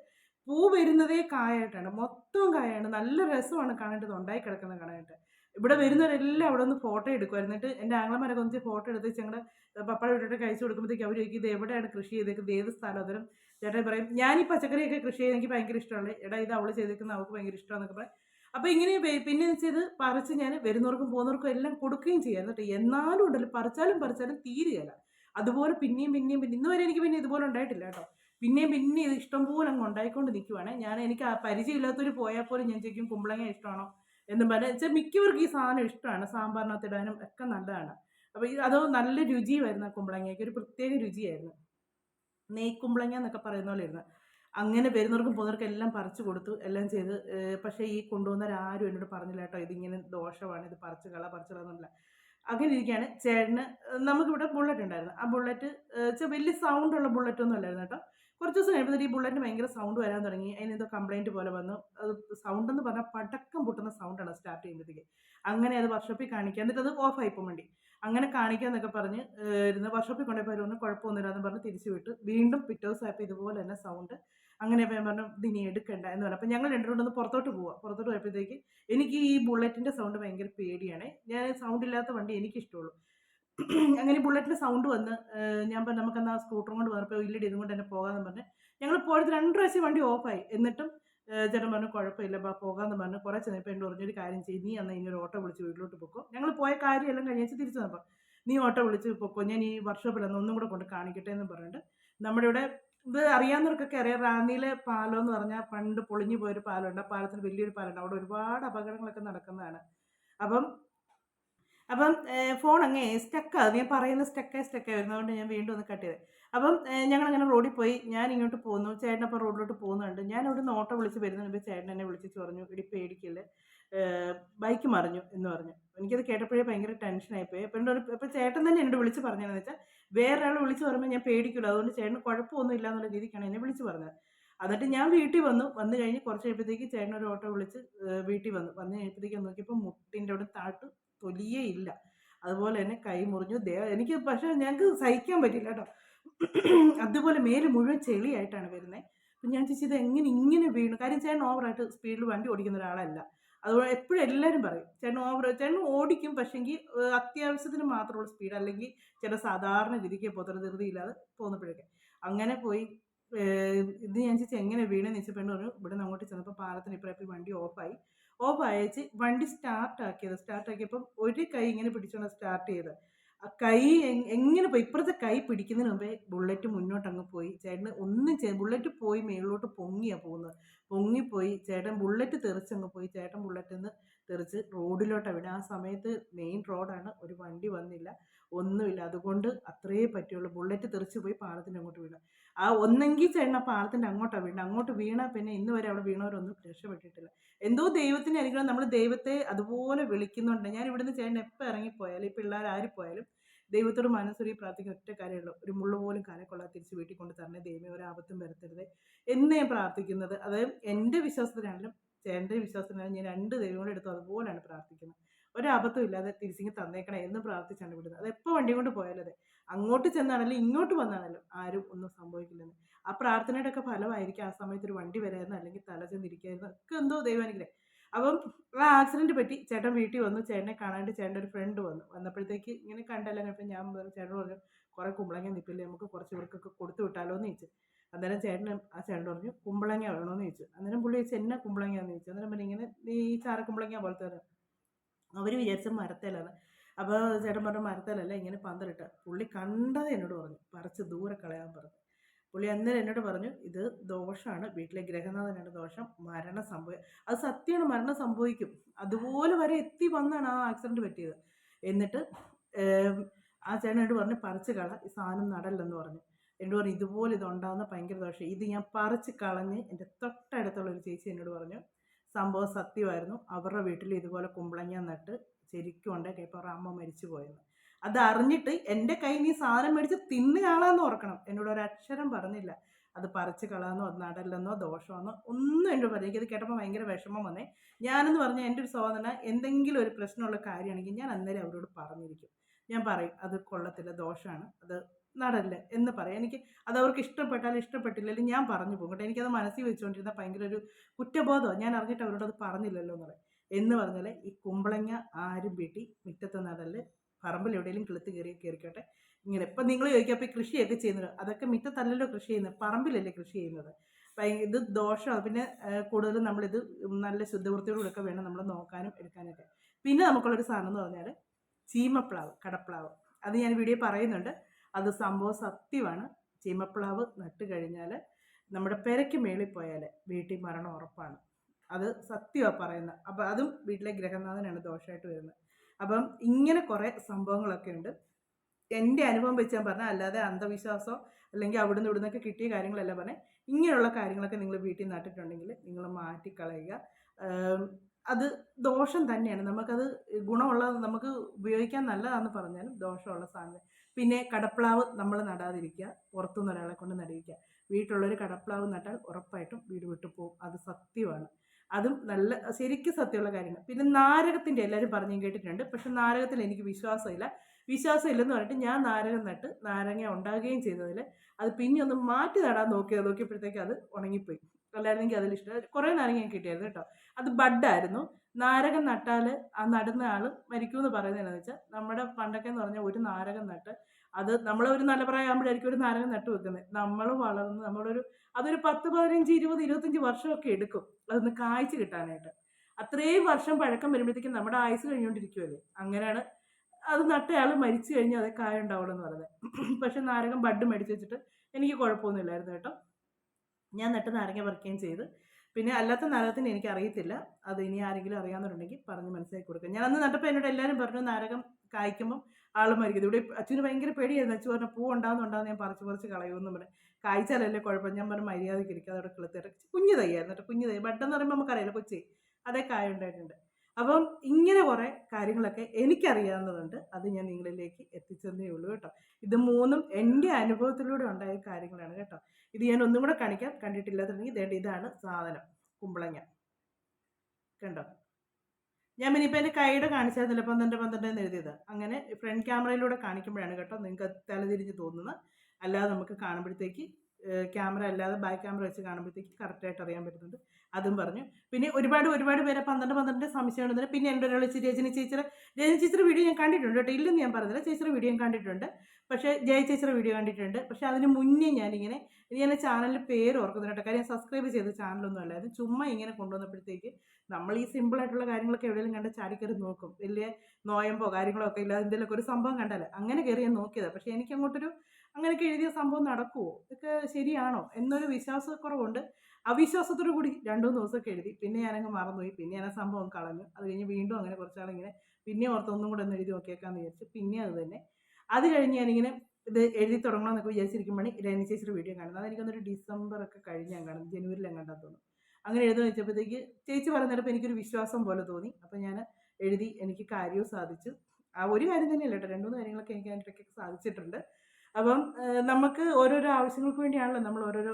പൂ വരുന്നതേ കായായിട്ടാണ്. മൊത്തം കായാണ്. നല്ല രസമാണ് കാണേണ്ടത്. ഉണ്ടായി കിടക്കുന്നത് കാണാനായിട്ട്. ഇവിടെ വരുന്നവരെല്ലാം അവിടെ നിന്ന് ഫോട്ടോ എടുക്കുമായിരുന്നു എന്നിട്ട് എന്റെ ആങ്ങളമാരൊക്കെ വന്നിട്ട് ഫോട്ടോ എടുത്ത് ഞങ്ങളുടെ പപ്പാടെ വീട്ടിലോട്ട് കഴിച്ചു കൊടുക്കുമ്പോഴത്തേക്ക് അവർ ചോദിക്കും ഇത് എവിടെയാണ് കൃഷി ചെയ്തേക്കുന്നത്? ഏത് സ്ഥലം? അന്നേരം ചേട്ടൻ പറയും ഞാൻ ഈ പച്ചക്കറിയൊക്കെ കൃഷി ചെയ്യാൻ എനിക്ക് ഭയങ്കര ഇഷ്ടമാണ്. എടാ ഇത് അവൾ ചെയ്തേക്കുന്നത് അവൾക്ക് ഭയങ്കര ഇഷ്ടമാണെന്നൊക്കെ പറയും. അപ്പോൾ ഇങ്ങനെ പിന്നെ ചെയ്ത്? പറിച്ച് ഞാൻ വരുന്നവർക്കും പോകുന്നവർക്കും എല്ലാം കൊടുക്കുകയും ചെയ്യാം. എന്നിട്ട് എന്നാലും ഉണ്ടല്ലോ പറിച്ചാലും പറിച്ചാലും തീരുകയില്ല. അതുപോലെ പിന്നെയും പിന്നെയും പിന്നെ ഇന്ന് വരെ എനിക്ക് പിന്നെ ഇതുപോലെ ഉണ്ടായിട്ടില്ല കേട്ടോ. പിന്നെയും പിന്നെ ഇത് ഇഷ്ടംപോലെ അങ്ങ് ഉണ്ടായിക്കൊണ്ട് നിൽക്കുവാണ് ഞാൻ എനിക്ക് ആ പരിചയമില്ലാത്തൊരു പോയാൽ പോലും ഞാൻ ചോദിക്കും കുമ്പളങ്ങ ഇഷ്ടമാണോ? എന്നും പറഞ്ഞാൽ മിക്കവർക്കും ഈ സാധനം ഇഷ്ടമാണ്. സാമ്പാറിനകത്ത് ഇടാനും ഒക്കെ നല്ലതാണ്. അപ്പോൾ ഇത് അതോ നല്ല രുചി വരുന്ന കുമ്പളങ്ങയ്ക്ക് ഒരു പ്രത്യേക രുചിയായിരുന്നു. നെയ്ക്കുമ്പളങ്ങ എന്നൊക്കെ പറയുന്ന പോലെ ഇരുന്ന് അങ്ങനെ വരുന്നവർക്കും പോകുന്നവർക്കും എല്ലാം പറിച്ചു കൊടുത്തു എല്ലാം ചെയ്ത്. പക്ഷേ ഈ കൊണ്ടുവന്നവരാരും എന്നോട് പറഞ്ഞില്ല കേട്ടോ ഇതിങ്ങനെ ദോഷമാണ് ഇത് പറിച്ച് കള പറിച്ച് കളന്നില്ല അങ്ങനെ ഇരിക്കുകയാണ് ചേട്ടന് നമുക്ക് നമുക്കിവിടെ ബുള്ളറ്റ് ഉണ്ടായിരുന്നു. ആ ബുള്ളറ്റ് വലിയ സൗണ്ടുള്ള ബുള്ളറ്റ് ഒന്നും അല്ലായിരുന്നു കേട്ടോ. കുറച്ച് ദിവസം കഴിയുമ്പോൾ ഈ ബുള്ളറ്റിന് ഭയങ്കര സൗണ്ട് വരാൻ തുടങ്ങി. അതിനെന്തോ കംപ്ലൈന്റ് പോലെ വന്നു. അത് സൗണ്ട് എന്ന് പറഞ്ഞാൽ പടക്കം പൊട്ടുന്ന സൗണ്ടാണ് സ്റ്റാർട്ട് ചെയ്യുമ്പോഴത്തേക്ക് അങ്ങനെ അത് വർക്ക്ഷോപ്പിൽ കാണിക്കുക എന്നിട്ട് അത് ഓഫ് ആയിപ്പോൾ വണ്ടി. അങ്ങനെ കാണിക്കുക എന്നൊക്കെ പറഞ്ഞ് ഇരുന്ന് വർഷോപ്പിൽ കൊണ്ടുപോയി പറഞ്ഞു കുഴപ്പമൊന്നുമില്ല എന്ന് പറഞ്ഞ് തിരിച്ചു വിട്ടു. വീണ്ടും പിറ്റേ ദിവസമായപ്പോൾ ഇതുപോലെ തന്നെ സൗണ്ട് അങ്ങനെ ഞാൻ പറഞ്ഞു ദിനി എടുക്കണ്ട എന്ന് പറഞ്ഞു. അപ്പം ഞങ്ങൾ രണ്ടുപേരും ഒന്ന് പുറത്തോട്ട് പോവാം. പുറത്തോട്ട് പോയപ്പോഴത്തേക്ക് എനിക്ക് ഈ ബുള്ളറ്റിന്റെ സൗണ്ട് ഭയങ്കര പേടിയാണ്. ഞാൻ സൗണ്ട് ഇല്ലാത്ത വണ്ടി എനിക്കിഷ്ടമുള്ളൂ അങ്ങനെ ബുള്ളറ്റിന്റെ സൗണ്ട് വന്ന് ഞാൻ പറഞ്ഞു നമുക്ക് എന്നാൽ സ്കൂട്ടറും കൊണ്ട് വന്നപ്പോൾ ഇല്ലടി ഇതും കൊണ്ട് തന്നെ പോകാമെന്ന് പറഞ്ഞ്. ഞങ്ങൾ പോയത് രണ്ട് പ്രാവശ്യം വണ്ടി ഓഫായി എന്നിട്ടും ചേട്ടൻ പറഞ്ഞു കുഴപ്പമില്ല ബാ പോകാമെന്ന് പറഞ്ഞു. കുറേ ചെന്നപ്പോൾ എന്നോട് പറഞ്ഞൊരു കാര്യം ചെയ്യും നീ അന്ന് ഇനി ഒരു ഓട്ടോ വിളിച്ച് വീട്ടിലോട്ട് പൊക്കോ. ഞങ്ങൾ പോയ കാര്യം കാര്യമെല്ലാം കഴിഞ്ഞാൽ തിരിച്ചു വന്നപ്പോൾ നീ ഓട്ടോ വിളിച്ച് പൊക്കോ ഞാൻ ഈ വർക്ക്ഷോപ്പിൽ അന്ന് ഒന്നും കൂടെ കൊണ്ട് കാണിക്കട്ടെ എന്ന് പറഞ്ഞിട്ട് നമ്മുടെ ഇവിടെ ഇത് അറിയാവുന്നവർക്കൊക്കെ അറിയാം. റാന്നിയിലെ പാലം എന്ന് പറഞ്ഞാൽ പണ്ട് പൊളിഞ്ഞു പോയൊരു പാലമുണ്ട്. ആ പാലത്തിന് വലിയൊരു പാലമുണ്ട്. അവിടെ ഒരുപാട് അപകടങ്ങളൊക്കെ നടക്കുന്നതാണ്. അപ്പം അപ്പം ഫോൺ അങ്ങേ സ്റ്റക്കാണ് ഞാൻ പറയുന്ന സ്റ്റക്കായി സ്റ്റക്കായി വരുന്നതുകൊണ്ട് ഞാൻ വീണ്ടും ഒന്ന് കട്ട് ചെയ്തത്. അപ്പം ഞങ്ങൾ അങ്ങനെ റോഡിൽ പോയി. ഞാൻ ഇങ്ങോട്ട് പോന്നു ചേട്ടനപ്പം റോഡിലോട്ട് പോകുന്നുണ്ട്. ഞാൻ അവിടെ നിന്ന് ഓട്ടോ വിളിച്ച് വരുന്നതിന് മുമ്പ് ചേട്ടൻ എന്നെ വിളിച്ച് പറഞ്ഞു ഇടി പേടിക്കില്ല? ബൈക്ക് മറിഞ്ഞു എന്ന് പറഞ്ഞു. എനിക്കത് കേട്ടപ്പോഴേ ഭയങ്കര ടെൻഷനായിപ്പോയി അപ്പം എന്നോട് അപ്പം ചേട്ടൻ തന്നെ എന്നോട് വിളിച്ച് പറഞ്ഞതെന്ന് വെച്ചാൽ വേറെ ആൾ വിളിച്ച് പറയുമ്പോൾ ഞാൻ പേടിക്കില്ല അതുകൊണ്ട് ചേട്ടന് കുഴപ്പമൊന്നും ഇല്ല എന്നുള്ള രീതിക്കാണ് എന്നെ വിളിച്ച് പറഞ്ഞത്. എന്നിട്ട് ഞാൻ വീട്ടിൽ വന്നു. വന്നു കഴിഞ്ഞ് കുറച്ച് കഴിയുമ്പോഴത്തേക്ക് ചേട്ടൻ ഒരു ഓട്ടോ വിളിച്ച് വീട്ടിൽ വന്നു. വന്നു കഴിഞ്ഞപ്പോഴത്തേക്ക് നോക്കിയപ്പോൾ മുട്ടിന്റെ അവിടെ താട്ട് തൊലിയേ ഇല്ല. അതുപോലെ തന്നെ കൈ മുറിഞ്ഞു. ദേ എനിക്ക് പക്ഷേ ഞങ്ങൾക്ക് സഹിക്കാൻ പറ്റില്ല കേട്ടോ. അതുപോലെ മേൽ മുഴുവൻ ചെളിയായിട്ടാണ് വരുന്നത് അപ്പം ഞാൻ ചേച്ചി ഇത് എങ്ങനെ ഇങ്ങനെ വീണു? കാര്യം ചേട്ടൻ ഓവറായിട്ട് സ്പീഡിൽ വണ്ടി ഓടിക്കുന്ന ഒരാളല്ല. അതുപോലെ എപ്പോഴും എല്ലാവരും പറയും ചേട്ടൻ ഓവർ ചേട്ടൻ ഓടിക്കും പക്ഷെങ്കിൽ അത്യാവശ്യത്തിന് മാത്രമുള്ള സ്പീഡ് അല്ലെങ്കിൽ ചില സാധാരണ രീതിക്ക് പോത്ര ധൃതിയില്ലാതെ പോകുന്നപ്പോഴൊക്കെ. അങ്ങനെ പോയി ഇത് ഞാൻ ചോദിച്ചാൽ എങ്ങനെ വീണെന്ന് വെച്ചപ്പോൾ പറഞ്ഞു ഇവിടെ നിന്ന് അങ്ങോട്ട് ചെന്നപ്പോൾ പാലത്തിന് ഇപ്പുറം വണ്ടി ഓഫായി ഓഫ് അയച്ച് വണ്ടി സ്റ്റാർട്ട് ആക്കിയത് സ്റ്റാർട്ട് ആക്കിയപ്പം ഒരു കൈ ഇങ്ങനെ പിടിച്ചോണ്ട് സ്റ്റാർട്ട് ചെയ്ത്. കൈ എങ്ങനെ പോയി ഇപ്പുറത്തെ കൈ പിടിക്കുന്നതിന് മുമ്പേ ബുള്ളറ്റ് മുന്നോട്ട് അങ്ങ് പോയി. ചേട്ടന് ഒന്നും ചെയ്യാൻ ബുള്ളറ്റ് പോയി മേളിലോട്ട് പൊങ്ങിയാ പോകുന്നത്. പൊങ്ങിപ്പോയി ചേട്ടൻ ബുള്ളറ്റ് തെറിച്ചങ്ങ് പോയി. ചേട്ടൻ ബുള്ളറ്റ് നിന്ന് തെറിച്ച് റോഡിലോട്ട് അവിടെ ആ സമയത്ത് മെയിൻ റോഡാണ്. ഒരു വണ്ടി വന്നില്ല. ഒന്നുമില്ല. അതുകൊണ്ട് അത്രയേ പറ്റുള്ളൂ. ബുള്ളറ്റ് തെറിച്ച് പോയി പാലത്തിന്റെ അങ്ങോട്ട് വീണു ആ ഒന്നെങ്കിൽ ചേട്ടൻ ആ പാലത്തിന്റെ അങ്ങോട്ടാണ് വീണത്. അങ്ങോട്ട് വീണാൽ പിന്നെ ഇന്ന് വരെ അവിടെ വീണവരൊന്നും രക്ഷപ്പെട്ടിട്ടില്ല. എന്തോ ദൈവത്തിന് അനുഗ്രഹം നമ്മൾ ദൈവത്തെ അതുപോലെ വിളിക്കുന്നുണ്ട്. ഞാൻ ഇവിടുന്ന് ചേട്ടൻ എപ്പോൾ ഇറങ്ങിപ്പോയാലും ഈ പിള്ളേർ ആര് പോയാലും ദൈവത്തോട് മനസ്സൊരു പ്രാർത്ഥിക്കുന്ന ഒറ്റ കാര്യമുള്ളൂ. ഒരു മുള്ളു പോലും കാലക്കൊള്ളാതെ തിരിച്ച് വീട്ടിൽ കൊണ്ട് തരണേ ദൈവം ഒരു ആപത്തും വരുത്തരുത് എന്ന് ഞാൻ പ്രാർത്ഥിക്കുന്നത്. അത് എന്റെ വിശ്വാസത്തിനാണെങ്കിലും ചേട്ടന്റെ വിശ്വാസത്തിനാണെങ്കിലും ഞാൻ രണ്ട് ദൈവങ്ങളെടുത്തു അതുപോലെയാണ് പ്രാർത്ഥിക്കുന്നത്. ഒരബദ്ധം ഇല്ലാതെ തിരിച്ചിങ്ങ് തന്നേക്കണേ എന്ന് പ്രാർത്ഥിച്ചാണ് വിടുന്നത്. അത് എപ്പോൾ വണ്ടി കൊണ്ട് പോയാലും അതെ. അങ്ങോട്ട് ചെന്നാണല്ലോ ഇങ്ങോട്ട് വന്നാണല്ലോ ആരും ഒന്നും സംഭവിക്കില്ലെന്ന്. ആ പ്രാർത്ഥനയുടെ ഒക്കെ ഫലമായിരിക്കും ആ സമയത്ത് ഒരു വണ്ടി വരായിരുന്നു അല്ലെങ്കിൽ തല ഒക്കെ എന്തോ ദൈവാനുഗ്രഹം അപ്പം ആ ആക്സിഡന്റ് പറ്റി ചേട്ടൻ വീട്ടിൽ വന്നു ചേട്ടനെ കാണാണ്ട് ചേട്ടന്റെ ഒരു ഫ്രണ്ട് വന്നു. വന്നപ്പോഴത്തേക്ക് ഇങ്ങനെ കണ്ടല്ലോ അപ്പം ഞാൻ ചേട്ടൻ പറഞ്ഞു കുറേ കുമ്പളങ്ങ നിൽപ്പില്ലേ നമുക്ക് കുറച്ച് പേർക്കൊക്കെ കൊടുത്തു വിട്ടാലോ എന്ന് ചോദിച്ചു. അന്നേരം ചേട്ടൻ ആ ചേട്ടൻ പറഞ്ഞു കുമ്പളങ്ങ വേണമെന്ന് ചോദിച്ചു. അന്നേരം പുള്ളി ചോദിച്ചു എന്നാ കുമ്പളങ്ങയാന്ന് ചോദിച്ചു? അന്നേരം പറഞ്ഞു ഇങ്ങനെ ഈ ചാര കുമ്പളങ്ങ പോലത്തെ അവർ വിചാരിച്ച മരത്തേലാണ് അപ്പോൾ ചേട്ടൻ പറഞ്ഞ മരത്തേലല്ല ഇങ്ങനെ പന്തലിട്ട്. പുള്ളി കണ്ടത് എന്നോട് പറഞ്ഞു. പറിച്ച് ദൂരെ കളയാൻ പറഞ്ഞു. പുള്ളി അന്നേരം എന്നോട് പറഞ്ഞു ഇത് ദോഷമാണ് വീട്ടിലെ ഗ്രഹനാഥനാണ് ദോഷം. മരണം സംഭവി അത് സത്യമാണ്. മരണം സംഭവിക്കും. അതുപോലെ വരെ എത്തി വന്നാണ് ആ ആക്സിഡന്റ് പറ്റിയത്. എന്നിട്ട് ആ ചേട്ടൻ എന്നോട് പറഞ്ഞു പറിച്ച് കള. ഈ സാധനം നടല്ലെന്ന് പറഞ്ഞു. എന്നോട് പറഞ്ഞു ഇതുപോലെ ഇത് ഉണ്ടാകുന്ന ഭയങ്കര ദോഷം. ഇത് ഞാൻ പറിച്ച് കളഞ്ഞ് എന്റെ തൊട്ടടുത്തുള്ള ഒരു ചേച്ചി എന്നോട് പറഞ്ഞു സംഭവം സത്യമായിരുന്നു. അവരുടെ വീട്ടിൽ ഇതുപോലെ കുമ്പളങ്ങ നട്ട് ശരിക്കും ഉണ്ടാക്കിയപ്പോൾ അവരുടെ അമ്മ മരിച്ചു പോയെന്ന്. അത് അറിഞ്ഞിട്ട് എന്റെ നിന്ന് ഈ സാധനം മേടിച്ച് തിന്നുകാളാന്ന് ഓർക്കണം. എന്നോട് ഒരു അക്ഷരം പറഞ്ഞില്ല. അത് പറിച്ച് കളാന്നോ അത് നടല്ലെന്നോ ദോഷമെന്നോ ഒന്നും എന്നോട് പറഞ്ഞു എനിക്കത് കേട്ടപ്പോൾ ഭയങ്കര വിഷമം വന്നേ. ഞാനെന്ന് പറഞ്ഞാൽ എന്റെ ഒരു സഹോദരന എന്തെങ്കിലും ഒരു പ്രശ്നമുള്ള കാര്യമാണെങ്കിൽ ഞാൻ അന്നേരം അവരോട് പറഞ്ഞിരിക്കും. ഞാൻ പറയും അത് കൊള്ളത്തില്ല ദോഷമാണ്. അത് നടല്ല എന്ന് പറയാം. എനിക്ക് അത് അവർക്ക് ഇഷ്ടപ്പെട്ടാലും ഇഷ്ടപ്പെട്ടില്ലെങ്കിലും ഞാൻ പറഞ്ഞു പോകട്ടെ കേട്ടോ. എനിക്കത് മനസ്സിൽ വെച്ചുകൊണ്ടിരുന്ന ഭയങ്കര ഒരു കുറ്റബോധമാണ്. ഞാൻ അറിഞ്ഞിട്ട് അവരോട് അത് പറഞ്ഞില്ലല്ലോ എന്ന് പറയും. എന്ന് പറഞ്ഞാൽ ഈ കുമ്പളങ്ങ ആരും വീട്ടി മുറ്റത്ത് നടൽ പറമ്പിൽ എവിടെയെങ്കിലും കിളുത്ത് കയറി കയറിക്കോട്ടെ. ഇങ്ങനെ. ഇപ്പം നിങ്ങൾ ചോദിക്കുക അപ്പോൾ കൃഷിയൊക്കെ ചെയ്യുന്നത്? അതൊക്കെ മുറ്റത്തല്ലല്ലോ കൃഷി ചെയ്യുന്നത്. പറമ്പിലല്ലേ കൃഷി ചെയ്യുന്നത്. ഇത് ദോഷമാണ്. പിന്നെ കൂടുതലും നമ്മളിത് നല്ല ശുദ്ധവൃത്തിയോടുകൂടെ വേണം നമ്മൾ നോക്കാനും എടുക്കാനൊക്കെ. പിന്നെ നമുക്കുള്ളൊരു സാധനം എന്ന് പറഞ്ഞാൽ ചീമപ്ലാവ് കടപ്ലാവ്. അത് ഞാൻ വീഡിയോ പറയുന്നുണ്ട്. അത് സംഭവം സത്യമാണ്. ചീമപ്ലാവ് നട്ട് കഴിഞ്ഞാൽ നമ്മുടെ പെരയ്ക്ക് മേളിൽ പോയാൽ വീട്ടിൽ മരണം ഉറപ്പാണ്. അത് സത്യമാണ് പറയുന്നത്. അപ്പം അതും വീട്ടിലെ ഗ്രഹനാഥനാണ് ദോഷമായിട്ട് വരുന്നത്. അപ്പം ഇങ്ങനെ കുറേ സംഭവങ്ങളൊക്കെ ഉണ്ട്. എന്റെ അനുഭവം വെച്ച് ഞാൻ പറഞ്ഞാൽ അല്ലാതെ അന്ധവിശ്വാസം അല്ലെങ്കിൽ അവിടുന്ന് ഇവിടുന്നൊക്കെ കിട്ടിയ കാര്യങ്ങളല്ല പറഞ്ഞേ ഇങ്ങനെയുള്ള കാര്യങ്ങളൊക്കെ നിങ്ങൾ വീട്ടിൽ നട്ടിട്ടുണ്ടെങ്കിൽ നിങ്ങൾ മാറ്റിക്കളയുക. അത് ദോഷം തന്നെയാണ്. നമുക്കത് ഗുണമുള്ള നമുക്ക് ഉപയോഗിക്കാൻ നല്ലതാണെന്ന് പറഞ്ഞാലും ദോഷമുള്ള സാധനം. പിന്നെ കടപ്ലാവ് നമ്മൾ നടാതിരിക്കുക. പുറത്തുനിന്ന് ഒരാളെ കൊണ്ട് നടിയിക്കുക വീട്ടിലുള്ളൊരു കടപ്ലാവ് നട്ടാൽ ഉറപ്പായിട്ടും വീട് വിട്ടു പോകും. അത് സത്യമാണ്. അതും നല്ല ശരിക്കും സത്യമുള്ള കാര്യങ്ങൾ. പിന്നെ നാരകത്തിന്റെ എല്ലാവരും പറഞ്ഞു കേട്ടിട്ടുണ്ട്. പക്ഷെ നാരകത്തിൽ എനിക്ക് വിശ്വാസമില്ല. വിശ്വാസം ഇല്ലെന്ന് പറഞ്ഞിട്ട് ഞാൻ നാരകം നട്ട് നാരങ്ങ ഉണ്ടാകുകയും ചെയ്തതിൽ അത് പിന്നെ ഒന്ന് മാറ്റി നടാൻ നോക്കിയത് നോക്കിയപ്പോഴത്തേക്ക് അത് ഉണങ്ങിപ്പോയി. അല്ലായിരുന്നെങ്കിൽ അതിലിഷ്ടം. കുറേ നാരങ്ങ കിട്ടിയായിരുന്നു കേട്ടോ. അത് ബഡായിരുന്നു. നാരകം നട്ടാൽ ആ നടുന്ന ആൾ മരിക്കുമെന്ന് പറയുന്നത് എന്താണെന്ന് വെച്ചാൽ നമ്മുടെ പണ്ടൊക്കെ എന്ന് പറഞ്ഞാൽ ഒരു നാരകം നട്ട് അത് നമ്മൾ ഒരു നല്ല പ്രായമാകുമ്പോഴായിരിക്കും ഒരു നാരകം നട്ട് വെക്കുന്നത് നമ്മൾ വളർന്ന് നമ്മളൊരു അതൊരു പത്ത് പതിനഞ്ച് ഇരുപത് ഇരുപത്തഞ്ച് വർഷമൊക്കെ എടുക്കും അതൊന്ന് കായ്ച്ച് കിട്ടാനായിട്ട്. അത്രയും വർഷം പഴക്കം വരുമ്പോഴത്തേക്കും നമ്മുടെ ആയുസ് കഴിഞ്ഞുകൊണ്ടിരിക്കുമല്ലേ അങ്ങനെയാണ് അത് നട്ടയാൾ മരിച്ചു കഴിഞ്ഞാൽ അതേ കായ ഉണ്ടാവുള്ളൂ എന്ന് പറയുന്നത് പക്ഷെ നാരകം ബഡ് മേടിച്ച് വെച്ചിട്ട് എനിക്ക് കുഴപ്പമൊന്നുമില്ലായിരുന്നു കേട്ടോ. ഞാൻ നട്ട് നാരങ്ങ പറിക്കുകയും ചെയ്ത് പിന്നെ അല്ലാത്ത നാരകത്തിന് എനിക്ക് അറിയത്തില്ല അത് ഇനി ആരെങ്കിലും അറിയാമെന്നുണ്ടെങ്കിൽ പറഞ്ഞ് മനസ്സിലാക്കി കൊടുക്കുക ഞാൻ അന്ന് നട്ടപ്പോൾ എന്നോട് എല്ലാവരും പറഞ്ഞു നാരകം കായ്ക്കുമ്പം ആൾ മരിക്കുന്നത് ഇവിടെ അച്ഛന് ഭയങ്കര പേടിയായിരുന്നു. അച്ഛൻ പറഞ്ഞ പൂ ഉണ്ടാകുന്നുണ്ടാകുന്ന ഞാൻ പറിച്ച് പറിച്ച് കളയുമെന്ന് പറഞ്ഞു. കായ്ച്ചാലല്ലേ കുഴപ്പം? ഞാൻ പറഞ്ഞു മര്യാദയ്ക്ക് ഇരിക്കുക അതോടെ കിളുത്തിട്ട് കുഞ്ഞു തയ്യായിരുന്നു കേട്ടോ കുഞ്ഞു തൈ. ബട്ടെന്ന് പറയുമ്പോൾ നമുക്കറിയാലോ കൊച്ചി അതേ കായ ഉണ്ടായിട്ടുണ്ട്. അപ്പം ഇങ്ങനെ കുറേ കാര്യങ്ങളൊക്കെ എനിക്കറിയാവുന്നതുണ്ട്. അത് ഞാൻ നിങ്ങളിലേക്ക് എത്തിച്ചതേ ഉള്ളൂ കേട്ടോ. ഇത് മൂന്നും എന്റെ അനുഭവത്തിലൂടെ ഉണ്ടായ കാര്യങ്ങളാണ് കേട്ടോ. ഇത് ഞാൻ ഒന്നും കൂടെ കാണിക്കാം. കണ്ടിട്ടില്ലാത്തുണ്ടെങ്കിൽ ഇതേണ്ട ഇതാണ് സാധനം. കുമ്പളങ്ങ. കണ്ടോ? ഞാൻ ഇപ്പം എന്റെ കൈയുടെ കാണിച്ചായിരുന്നില്ല. പന്ത്രണ്ട് പന്ത്രണ്ട് എന്ന് എഴുതിയത്. അങ്ങനെ ഫ്രണ്ട് ക്യാമറയിലൂടെ കാണിക്കുമ്പോഴാണ് കേട്ടോ നിങ്ങൾക്ക് തലതിരിഞ്ഞ് തോന്നുന്നത്. അല്ലാതെ നമുക്ക് കാണുമ്പോഴത്തേക്ക് ക്യാമറ അല്ലാതെ ബാക്ക് ക്യാമറ വെച്ച് കാണുമ്പോഴത്തേക്ക് കറക്റ്റായിട്ട് അറിയാൻ പറ്റുന്നുണ്ട്. അതും പറഞ്ഞു. പിന്നെ ഒരുപാട് ഒരുപാട് പേരെ പന്ത്രണ്ട് പന്ത്രണ്ട് സംശയം പിന്നെ എന്റെ ഒരാൾ വെച്ച് രജനി ചേച്ചിയുടെ രജനി ചേച്ചിയുടെ വീഡിയോ ഞാൻ കണ്ടിട്ടുണ്ട് കേട്ടോ. ഇല്ലെന്ന് ഞാൻ പറഞ്ഞില്ല. ചേച്ചിയുടെ വീഡിയോ ഞാൻ കണ്ടിട്ടുണ്ട്. പക്ഷേ ജയ ചേച്ചിയുടെ വീഡിയോ കണ്ടിട്ടുണ്ട്. പക്ഷേ അതിന് മുന്നേ ഞാനിങ്ങനെ ഞാൻ ചാനലിൽ പേര് ഓർക്കുന്നുണ്ട് കേട്ടോ. കാര്യം സബ്സ്ക്രൈബ് ചെയ്ത ചാനലൊന്നും അല്ലായിരുന്നു ചുമ്മാ ഇങ്ങനെ കൊണ്ടുവന്നപ്പോഴത്തേക്ക് നമ്മൾ ഈ സിമ്പിളായിട്ടുള്ള കാര്യങ്ങളൊക്കെ എവിടെയെങ്കിലും കണ്ട് ചാടിക്കറി നോക്കും. വലിയ നോയമ്പോ കാര്യങ്ങളോ ഒക്കെ ഇല്ലാതെ എന്തെങ്കിലുമൊക്കെ ഒരു സംഭവം കണ്ടാലേ അങ്ങനെ കയറി ഞാൻ നോക്കിയതാണ് പക്ഷേ എനിക്ക് അങ്ങോട്ടൊരു അങ്ങനെയൊക്കെ എഴുതിയ സംഭവം നടക്കുമോ ഇതൊക്കെ ശരിയാണോ? എന്നൊരു വിശ്വാസക്കുറവുണ്ട്. അവിശ്വാസത്തോടു കൂടി രണ്ടു മൂന്ന് ദിവസമൊക്കെ എഴുതി. പിന്നെ ഞാനങ്ങ് മറന്നുപോയി. പിന്നെ ഞാൻ ആ സംഭവം കളഞ്ഞു. അത് കഴിഞ്ഞ് വീണ്ടും അങ്ങനെ കുറച്ചാളിങ്ങനെ പിന്നെ ഓർത്ത് ഒന്നും കൂടെ ഒന്ന് എഴുതി നോക്കിയേക്കാന്ന് വിചാരിച്ചു പിന്നെ അത് തന്നെ. അത് കഴിഞ്ഞ് ഞാനിങ്ങനെ ഇത് എഴുതി തുടങ്ങണം എന്നൊക്കെ വിചാരിച്ചിരിക്കുമ്പോൾ രനി ചേച്ചിയുടെ വീഡിയോ കാണുന്നത്. അതെനിക്കൊന്നൊരു ഡിസംബർ ഒക്കെ കഴിഞ്ഞ് ഞാൻ കാണുന്നത് ജനുവരിയിൽ എങ്ങാണ്ടാ തോന്നുന്നു അങ്ങനെ എഴുതി വെച്ചപ്പോഴത്തേക്ക് ചേച്ചി പറഞ്ഞപ്പോൾ എനിക്കൊരു വിശ്വാസം പോലെ തോന്നി. അപ്പം ഞാൻ എഴുതി എനിക്ക് കാര്യവും സാധിച്ചു. ആ ഒരു കാര്യം തന്നെയല്ല കേട്ടോ. രണ്ടു മൂന്ന് കാര്യങ്ങളൊക്കെ എനിക്ക് അതിന്റെ സാധിച്ചിട്ടുണ്ട്. അപ്പം നമുക്ക് ഓരോരോ ആവശ്യങ്ങൾക്ക് വേണ്ടിയാണല്ലോ നമ്മൾ ഓരോരോ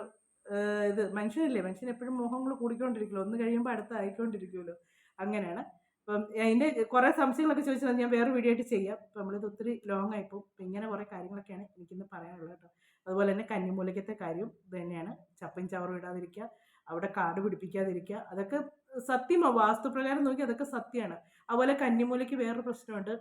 ഇത്. മനുഷ്യനല്ലേ? മനുഷ്യൻ എപ്പോഴും മോഹങ്ങൾ കൂടിക്കൊണ്ടിരിക്കുമല്ലോ ഒന്ന് കഴിയുമ്പോൾ അടുത്ത ആയിക്കൊണ്ടിരിക്കുമല്ലോ അങ്ങനെയാണ്. അപ്പം അതിന്റെ കുറേ സംശയങ്ങളൊക്കെ ചോദിച്ചാൽ ഞാൻ വേറെ വീഡിയോ ആയിട്ട് ചെയ്യാം. അപ്പം നമ്മളിത് ഒത്തിരി ലോങ് ആയിപ്പോൾ ഇങ്ങനെ കുറേ കാര്യങ്ങളൊക്കെയാണ് എനിക്കിന്ന് പറയാനുള്ളത് കേട്ടോ. അതുപോലെ തന്നെ കന്നിമൂലയ്ക്കത്തെ കാര്യം തന്നെയാണ്. ചപ്പൻ ചവറും ഇടാതിരിക്കുക അവിടെ കാട് പിടിപ്പിക്കാതിരിക്കുക. അതൊക്കെ സത്യമാണ് വാസ്തുപ്രകാരം നോക്കി അതൊക്കെ സത്യമാണ്. അതുപോലെ കന്നിമൂലയ്ക്ക് വേറൊരു പ്രശ്നമുണ്ട്.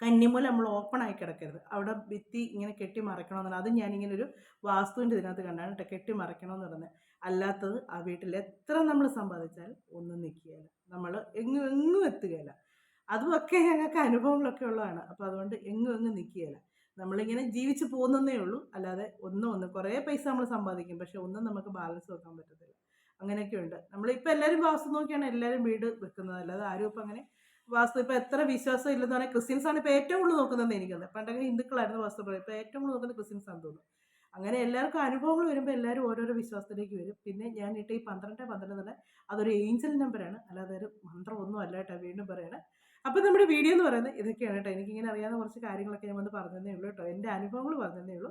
കന്നിമൂല നമ്മൾ ഓപ്പൺ ആയി കിടക്കരുത്. അവിടെ ഭിത്തി ഇങ്ങനെ കെട്ടി മറയ്ക്കണമെന്ന് അത് ഞാനിങ്ങനെ ഒരു വാസ്തുവിന്റെ ഇതിനകത്ത് കണ്ടാണ് കേട്ടോ കെട്ടി മറയ്ക്കണമെന്ന് പറഞ്ഞത് അല്ലാത്തത് ആ വീട്ടിൽ എത്ര നമ്മൾ സമ്പാദിച്ചാൽ ഒന്നും നിൽക്കുകയില്ല. നമ്മൾ എങ്ങും എങ്ങും എത്തുകയില്ല. അതുമൊക്കെ ഞങ്ങൾക്ക് അനുഭവങ്ങളൊക്കെ ഉള്ളതാണ്. അപ്പോൾ അതുകൊണ്ട് എങ്ങും എങ്ങും നിൽക്കുകയില്ല. നമ്മളിങ്ങനെ ജീവിച്ച് പോകുന്നതേ ഉള്ളൂ. അല്ലാതെ ഒന്നും ഒന്ന് കുറേ പൈസ നമ്മൾ സമ്പാദിക്കും. പക്ഷെ ഒന്നും നമുക്ക് ബാലൻസ് വെക്കാൻ പറ്റത്തില്ല. അങ്ങനെയൊക്കെ ഉണ്ട്. നമ്മളിപ്പോൾ എല്ലാവരും വാസ്തു നോക്കിയാണ് എല്ലാവരും വീട് വെക്കുന്നത്. അല്ലാതെ ആരും ഇപ്പം അങ്ങനെ വാസ്തു ഇപ്പൊ എത്ര വിശ്വാസം ഇല്ലെന്ന് പറഞ്ഞാൽ ക്രിസ്ത്യൻസ് ആണ് ഇപ്പൊ ഏറ്റവും കൂടുതൽ നോക്കുന്നത് എനിക്കത് പണ്ടൊക്കെ ഹിന്ദുക്കളായിരുന്നു വാസ്തു പറയുന്നത്. ഇപ്പൊ ഏറ്റവും കൂടുതൽ നോക്കുന്നത് ക്രിസ്ത്യൻസ് ആണെന്ന് തോന്നുന്നു. അങ്ങനെ എല്ലാവർക്കും അനുഭവങ്ങൾ വരുമ്പോൾ എല്ലാവരും ഓരോരോ വിശ്വാസത്തിലേക്ക് വരും. പിന്നെ ഞാൻ ഇട്ട് ഈ പന്ത്രണ്ട് പന്ത്രണ്ട് തന്നെ അതൊരു ഏഞ്ചൽ നമ്പറാണ് അല്ലാതെ ഒരു മന്ത്രം ഒന്നും അല്ല കേട്ടോ വീണ്ടും പറയണേ. അപ്പോൾ നമ്മുടെ വീഡിയോ എന്ന് പറയുന്നത് ഇതൊക്കെയാണ് കേട്ടോ. എനിക്കിങ്ങനെ അറിയാവുന്ന കുറച്ച് കാര്യങ്ങളൊക്കെ ഞാൻ വന്ന് പറഞ്ഞതേ ഉള്ളൂ കേട്ടോ. എന്റെ അനുഭവങ്ങൾ പറഞ്ഞതേ ഉള്ളൂ.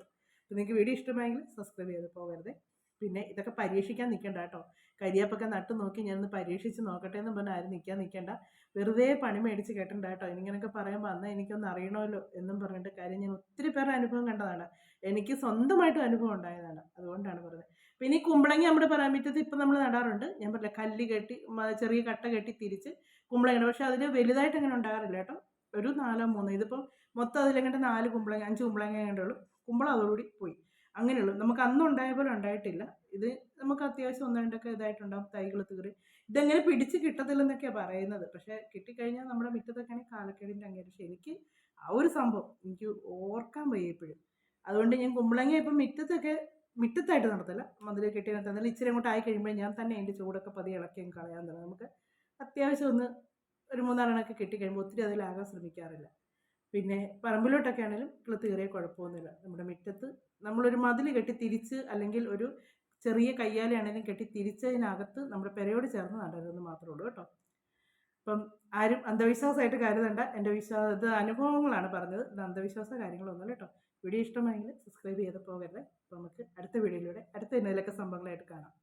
നിങ്ങൾക്ക് വീഡിയോ ഇഷ്ടമായെങ്കിൽ സബ്സ്ക്രൈബ് ചെയ്ത് പോകരുത്. പിന്നെ ഇതൊക്കെ പരീക്ഷിക്കാൻ നിൽക്കണ്ട കേട്ടോ. കരിയപ്പൊക്കെ നട്ട് നോക്കി ഞാനൊന്ന് പരീക്ഷിച്ച് നോക്കട്ടെ എന്ന് പറഞ്ഞാൽ ആരും നിൽക്കാൻ നിൽക്കണ്ട വെറുതെ പണി മേടിച്ച് കേട്ടണ്ട കേട്ടോ. ഇങ്ങനെയൊക്കെ പറയുമ്പോൾ അന്ന് എനിക്കൊന്ന് അറിയണമല്ലോ എന്നും പറഞ്ഞിട്ട് കാര്യം ഞാൻ ഒത്തിരി പേരുടെ അനുഭവം കണ്ടതാണ്. എനിക്ക് സ്വന്തമായിട്ട് അനുഭവം ഉണ്ടായതാണ്. അതുകൊണ്ടാണ് പറഞ്ഞത്. പിന്നെ ഈ കുമ്പളങ്ങി നമ്മുടെ പറയാൻ ഇപ്പം നമ്മൾ നടാറുണ്ട്. ഞാൻ പറഞ്ഞില്ല കല്ല് കെട്ടി ചെറിയ കട്ട കെട്ടി തിരിച്ച് കുമ്പളങ്ങ പക്ഷെ അതിൽ വലുതായിട്ട് അങ്ങനെ ഉണ്ടാകാറില്ല കേട്ടോ. ഒരു നാലോ മൂന്നോ ഇതിപ്പോൾ മൊത്തം അതിലെങ്ങനെ നാല് കുമ്പളങ്ങ അഞ്ച് കുമ്പളങ്ങ കണ്ടുള്ളൂ കുമ്പളം അതോടുകൂടി പോയി. അങ്ങനെയുള്ളൂ. നമുക്ക് അന്ന് ഉണ്ടായ പോലെ ഉണ്ടായിട്ടില്ല. ഇത് നമുക്ക് അത്യാവശ്യം ഒന്ന് രണ്ടൊക്കെ ഇതായിട്ടുണ്ടാവും തൈകൾ തീറി ഇതെങ്ങനെ പിടിച്ച് കിട്ടത്തില്ലെന്നൊക്കെയാണ് പറയുന്നത്. പക്ഷേ കിട്ടിക്കഴിഞ്ഞാൽ നമ്മുടെ മിറ്റത്തൊക്കെയാണെങ്കിൽ കാലക്കേടിന്റെ അങ്ങനെ പക്ഷെ എനിക്ക് ആ ഒരു സംഭവം എനിക്ക് ഓർക്കാൻ വയ്യ ഇപ്പോഴും. അതുകൊണ്ട് ഞാൻ കുമ്പളങ്ങ ഇപ്പം മുറ്റത്തൊക്കെ മുറ്റത്തായിട്ട് നടത്തില്ല. മതിൽ കെട്ടി നടത്തുന്നില്ല ഇച്ചിരി അങ്ങോട്ട് ആയി കഴിയുമ്പോൾ ഞാൻ തന്നെ അതിന്റെ ചൂടൊക്കെ പതി ഇളക്കി അങ്ങ് കളയാൻ തുടങ്ങും. നമുക്ക് അത്യാവശ്യം ഒന്ന് ഒരു മൂന്നാലെണ്ണൊക്കെ കിട്ടിക്കഴിയുമ്പോൾ ഒത്തിരി അതിലാകാൻ ശ്രമിക്കാറില്ല. പിന്നെ പറമ്പിലോട്ടൊക്കെ ആണെങ്കിലും കിളുത്ത് കയറിയ കുഴപ്പമൊന്നുമില്ല. നമ്മുടെ മുറ്റത്ത് നമ്മളൊരു മതിൽ കെട്ടി തിരിച്ച് അല്ലെങ്കിൽ ഒരു ചെറിയ കയ്യാലയാണെങ്കിലും കെട്ടി തിരിച്ചതിനകത്ത് നമ്മുടെ പെരയോട് ചേർന്ന് നടരുതെന്ന് മാത്രമേ ഉള്ളൂ കേട്ടോ. അപ്പം ആരും അന്ധവിശ്വാസമായിട്ട് കരുതണ്ട. എന്റെ വിശ്വാസ ഇത് അനുഭവങ്ങളാണ് പറഞ്ഞത്. ഇത് അന്ധവിശ്വാസ കാര്യങ്ങളൊന്നുമല്ല കേട്ടോ. വീഡിയോ ഇഷ്ടമായെങ്കിൽ സബ്സ്ക്രൈബ് ചെയ്ത് പോകരുത്. അപ്പോൾ നമുക്ക് അടുത്ത വീഡിയോയിലൂടെ അടുത്ത എന്തെങ്കിലുമൊക്കെ സംഭവങ്ങളായിട്ട് കാണാം.